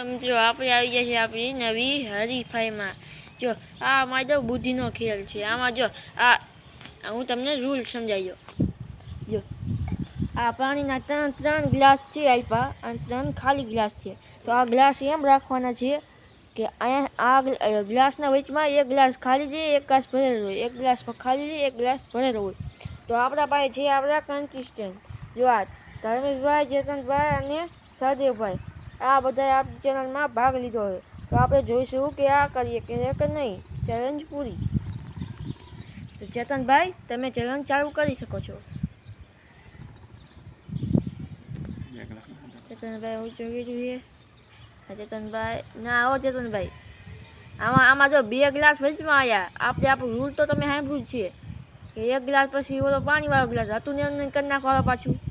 તો જો આપણે આવી ગયા છે આપણી નવી હરીફાઈમાં. જો, આ અમારે તો બુદ્ધિનો ખેલ છે. આમાં જો, આ આ હું તમને રૂલ સમજાવ્યો જો, આ પાણીના ત્રણ ત્રણ ગ્લાસ છે આપ્યા અને ત્રણ ખાલી ગ્લાસ છે. તો આ ગ્લાસ એમ રાખવાના છે કે અહીંયા આ ગ્લાસના વચમાં એક ગ્લાસ ખાલી છે, એક ગ્લાસ ભરેલો હોય. એક ગ્લાસમાં ખાલી છે, એક ગ્લાસ ભરેલો હોય. તો આપણા પાસે છે આપણા કન્સિસ્ટન્ટ જો આ ધર્મેશભાઈ, ચેતનભાઈ અને સહદેવભાઈ. આ બધાએ આ ચેનલમાં ભાગ લીધો છે તો આપણે જોઈશું કે આ કરીએ કે નહીં. ચેલેન્જ પૂરી. તો ચેતનભાઈ, તમે ચેલેન્જ ચાલુ કરી શકો છો. ચેતનભાઈ, હું જોઈએ જોઈએ ચેતનભાઈ. ના, આવો ચેતનભાઈ. આમાં આમાં જો બે ગ્લાસ વચમાં આવ્યા આપણે, આપણું રૂલ તો તમે સાંભળ્યું જ છે. કે એક ગ્લાસ પછી ઓલો પાણીવાળો ગ્લાસ હતું ને એમને કરી નાખવાનો પાછું.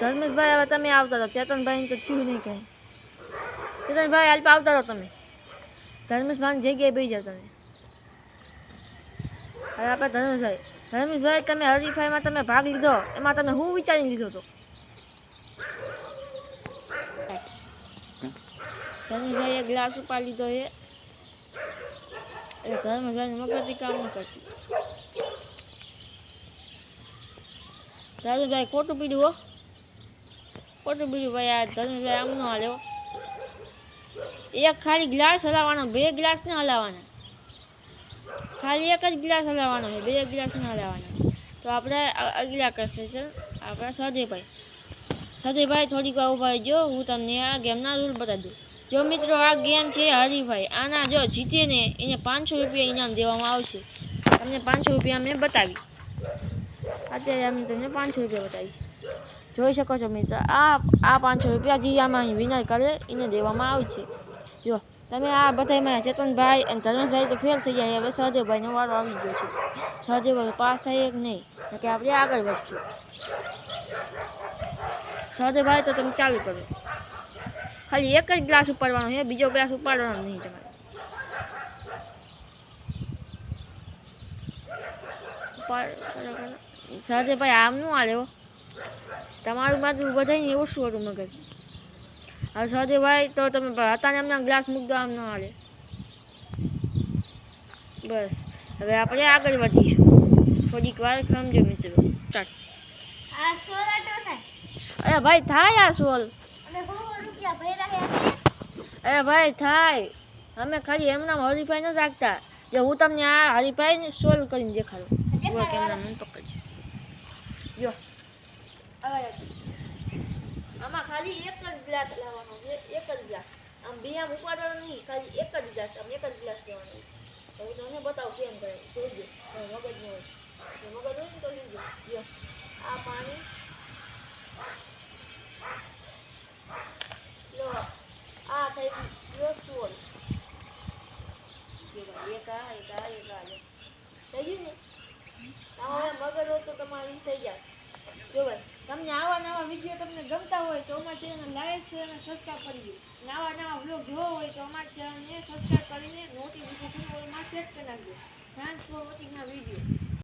ધર્મેશભાઈ હવે તમે આવતા રહો. ચેતનભાઈ તો થયું નહીં કંઈ. ચેતનભાઈ હાલ આવતા રહો તમે. ધર્મેશભાઈની જગ્યાએ બેસી જાઓ તમે. હવે આપણે ધર્મેશભાઈ ધર્મેશભાઈ તમે હરીફાઈમાં તમે ભાગ લીધો. એમાં તમે શું વિચારીને લીધો હતો ધર્મેશભાઈ એ ગ્લાસ ઉપાડી લીધો છે. એટલે ધર્મેશભાઈ મગજથી કામ ન કરતી. ધર્મેશભાઈ ખોટું પીડ્યું હો. ખોટું બીજું ભાઈ આ ધર્મેશભાઈ આમ ન એક ખાલી ગ્લાસ હલાવવાનો, બે ગ્લાસ ને હલાવવાના. ખાલી એક જ ગ્લાસ હલાવવાનો છે, બે ગ્લાસ ન હલાવવાના. તો આપણે અગલા કરશે છે, આપણા સહદેવભાઈ સહદેવભાઈ થોડીક વાર ઊભા જો હું તમને આ ગેમના રૂલ બતાવી દઉં. જો મિત્રો આ ગેમ છે હરીભાઈ, આના જો જીતે ને એને પાંચસો રૂપિયા ઇનામ દેવામાં આવશે. તમને પાંચસો રૂપિયા મેં બતાવી. અત્યારે અમે તમને પાંચસો રૂપિયા બતાવી જોઈ શકો છો મિત્ર, આ આ પાંચસો રૂપિયા જે આમાં વિનર કરે, એને દેવામાં આવશે જો, તમે આ બધામાં ચેતનભાઈ અને ધર્મેશભાઈ તો ફેલ થઈ જાય હવે સહદેવભાઈનો વારો આવી ગયો છે. સહદેવભાઈ પાસ થાય કે નહીં કે આપણે આગળ વધશું. સહદેવભાઈ તો તમે ચાલુ કરો. ખાલી એક જ ગ્લાસ ઉપાડવાનો છે, બીજો ગ્લાસ ઉપાડવાનો નહીં તમારે. સાથે ભાઈ આમ નું હાલે માથું તમારું બાજુ બધાને ઓછું હતું મગજ? હવે સહદેવભાઈ તો તમે હતા ને એમના ગ્લાસ મૂક દો આમ ન હાલે. બસ હવે આપણે આગળ વધીશું. થોડીક વાર સમજો મિત્રો. અરે ભાઈ થાય આ સોલ. અરે ભાઈ થાય. અમે ખાલી એમના હરીફાઈ નથી રાખતા. જો હું તમને આ હરીફાઈને સોલ્વ કરીને દેખાડું. કેમ પકડજો. જો. આમાં ખાલી એક જ ગ્લાસ લાવવાનો છે એક જ ગ્લાસ આમ બે આમ ઉપાડવાનો નહીં ખાલી એક જ ગ્લાસ આમ એક જ ગ્લાસ લેવાનો તો હું તમને બતાવું કેમ કરે જોઈજો હવે મગજ ન હોય જો મગજ હોય ને તો જોઈજો જો આ પાણી લો આ થઈ ગયો સોલ જો ભાઈ એક આ એક આ એક આ લો. થઈ ગયું ને આ હવે મગજ હોય તો તમારે ઈ થઈ જાય જો ભાઈ તમને આવા નવા વીડિયો તમને ગમતા હોય તો અમારા ચેનલ લાઈક છે અને સબસ્ક્રાઈબ કરી દો. નવા નવા બ્લોગ જોવો હોય તો અમારા ચેનલને સબસ્ક્રાઈબ કરીને નોટિફિકેશન ઓલમાં સેટ કરી નાખજો. થેન્ક્સ ફોર વોચિંગ ના વીડિયો